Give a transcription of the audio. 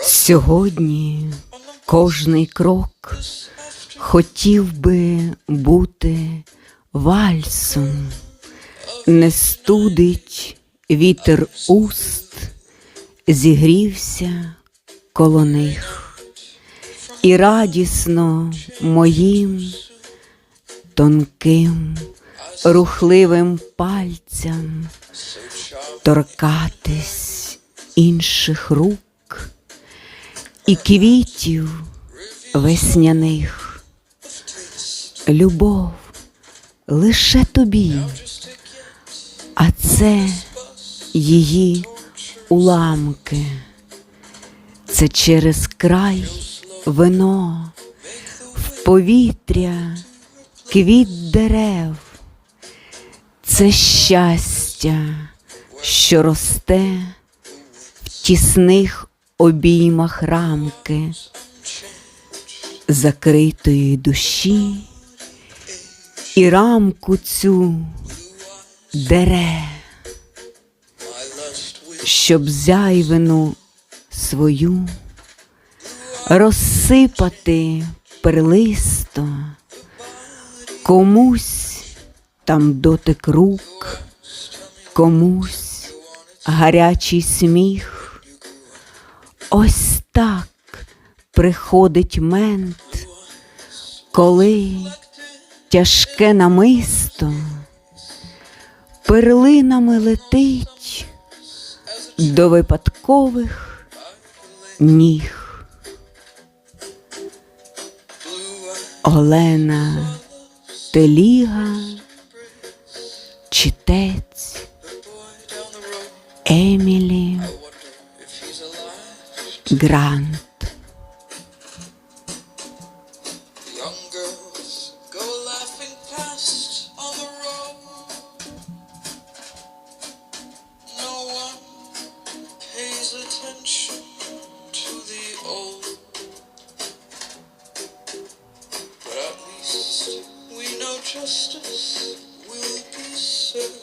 Сьогодні кожний крок хотів би бути вальсом, не студить вітер уст, зігрівся коло них, і радісно моїм тонким, рухливим пальцям торкатись інших рук і квітів весняних. Любов лише тобі, а це її уламки, це через край вино, в повітря квіт дерев, це щастя, що росте в тісних обіймах рамки закритої душі, і рамку цю дере, щоб зяйвину свою розсипати перлисто, комусь там дотик рук, комусь гарячий сміх. Ось так приходить мент, коли тяжке намисто перлинами летить до випадкових ніг. Олена Теліга, читець Емілі know justice will be served.